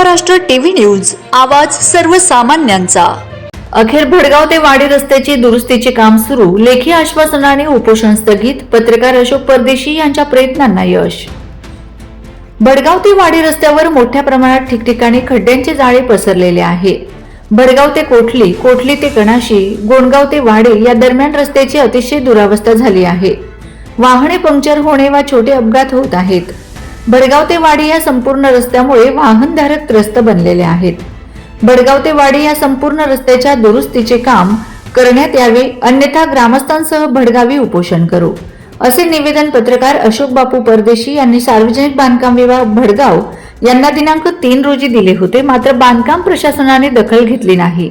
Maharashtra TV news आवाज सर्वसामान्यांचा. अखेर भडगाव ते वाडी रस्त्याची दुरुस्तीचे काम सुरू लेखी आश्वासनाने उपोषण स्थगित पत्रकार अशोक परदेशी यांच्या प्रयत्नांना यश. भडगाव ते वाडी रस्त्यावर मोठ्या प्रमाणात ठिकठिकाणी खड्ड्यांचे जाळे पसरलेले आहे. भडगाव ते कोठली कोठली ते कणाशी गोणगाव ते वाडे या दरम्यान रस्त्याची अतिशय दुरावस्था झाली आहे. वाहने पंक्चर होणे वा छोटे अपघात होत आहेत. भडगाव ते वाडी या संपूर्ण रस्त्यामुळे वाहनधारक त्रस्त बनलेले आहेत. भडगाव ते वाडी या संपूर्ण रस्त्याच्या दुरुस्तीचे काम करण्यात यावे अन्यथा ग्रामस्थांसह भडगावी उपोषण करू. असे निवेदन पत्रकार अशोक बापू परदेशी यांनी सार्वजनिक बांधकाम विभाग भडगाव यांना दिनांक तीन रोजी दिले होते मात्र बांधकाम प्रशासनाने दखल घेतली नाही.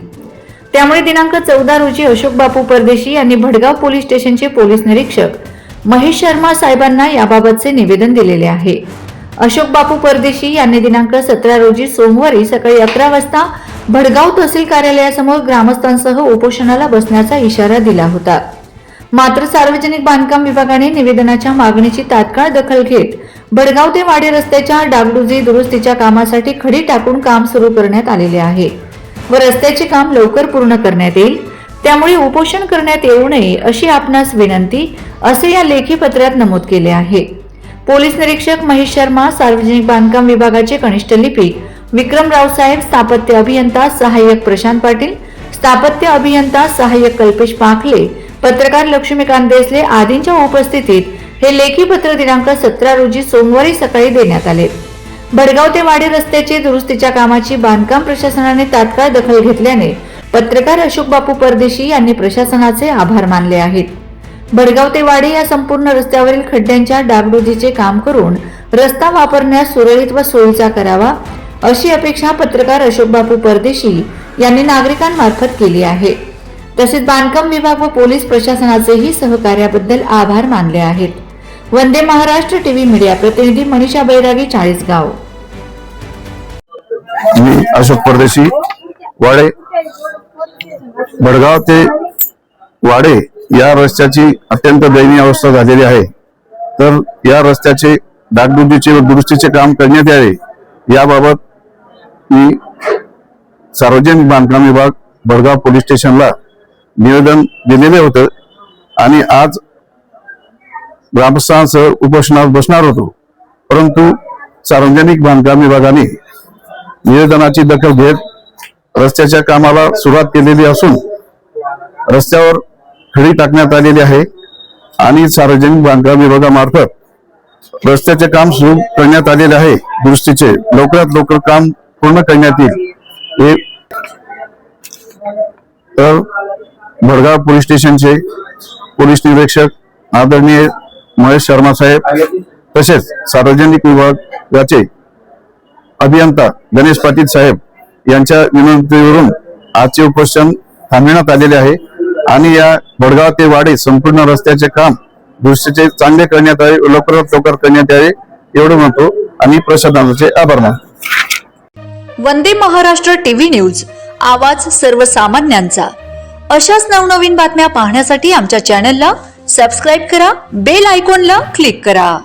त्यामुळे दिनांक चौदा रोजी अशोक बापू परदेशी यांनी भडगाव पोलीस स्टेशनचे पोलीस निरीक्षक महेश शर्मा साहेबांना याबाबतचे निवेदन दिलेले आहे. अशोक बापू परदेशी यांनी दिनांक सतरा रोजी सोमवारी सकाळी अकरा वाजता भडगाव तहसील कार्यालयासमोर ग्रामस्थांसह उपोषणाला बसण्याचा इशारा दिला होता. मात्र सार्वजनिक बांधकाम विभागाने निवेदनाच्या मागणीची तात्काळ दखल घेत भडगाव ते वाडी रस्त्याच्या डागडुजी दुरुस्तीच्या कामासाठी खडी टाकून काम सुरू करण्यात आलेले आहे व रस्त्याचे काम लवकर पूर्ण करण्यात येईल. त्यामुळे उपोषण करण्यात येऊ नये अशी आपणास विनंती असे या लेखी पत्रात नमूद केले आहे. पोलीस निरीक्षक महेश शर्मा सार्वजनिक बांधकाम विभागाचे कनिष्ठ लिपिक विक्रम रावसाहेब स्थापत्य अभियंता सहाय्यक प्रशांत पाटील स्थापत्य अभियंता सहाय्यक कल्पेश पाखले पत्रकार लक्ष्मीकांत देसले आदींच्या उपस्थितीत हे लेखी पत्र दिनांक सतरा रोजी सोमवारी सकाळी देण्यात आले. भडगाव ते वाडी रस्त्याचे दुरुस्तीच्या कामाची बांधकाम प्रशासनाने तात्काळ दखल घेतल्याने पत्रकार अशोक बापू परदेशी यांनी प्रशासनाचे आभार मानले आहेत. भडगाव ते वाडे या संपूर्ण रस्त्यावरील खड्ड्यांच्या डागडुजीचे काम करून रस्ता वापरण्यास सुरळीत व सोयीचा करावा अशी अपेक्षा पत्रकार अशोक बापू परदेशी यांनी नागरिकांमार्फत केली आहे. तसेच बांधकाम विभाग व पोलीस प्रशासनाचेही सहकार्याबद्दल आभार मानले आहेत. वंदे महाराष्ट्र टीव्ही मीडिया प्रतिनिधी मनीषा बैरागी चाळीसगाव. मी अशोक परदेशी वाडे भडगाव ते वाडे या रस्त्याची अत्यंत दयनीय अवस्था झालेली आहे. तर या रस्त्याचे डागडुजीचे व दुरुस्तीचे काम करण्यात यावे. याबाबत मी सार्वजनिक बांधकाम विभाग भडगाव पोलीस स्टेशनला निवेदन दिलेले होतं आणि आज ग्रामस्थांसह उपोषणात बसणार होतो. परंतु सार्वजनिक बांधकाम विभागाने निवेदनाची दखल घेत रस्त्याच्या कामाला सुरुवात केलेली असून रस्त्यावर खडी टाकण्यात आलेली आहे आणि सार्वजनिक बांधकाम विभागामार्फत रस्त्याचे काम सुरू करण्यात आलेले आहे. दुरुस्तीचे लवकरात लवकर काम पूर्ण करण्यात येईल. तर भडगाव पोलीस स्टेशनचे पोलीस निरीक्षक आदरणीय महेश शर्मा साहेब तसेच सार्वजनिक विभागाचे अभियंता गणेश पाटील साहेब यांच्या विनंतीवरून आजचे उपोषण थांबविण्यात आलेले आहे. आणि या भडगाव ते वाडे संपूर्ण रस्त्याचे काम दृष्टीचे चांगले करण्यात यावे लवकरात लवकर करण्यात यावे एवढं म्हणतो आणि प्रशासनाचे आभार मानतो. वंदे महाराष्ट्र टीव्ही न्यूज आवाज सर्वसामान्यांचा. अशाच नवनवीन बातम्या पाहण्यासाठी आमच्या चॅनलला सबस्क्राईब करा बेल आयकॉनला क्लिक करा.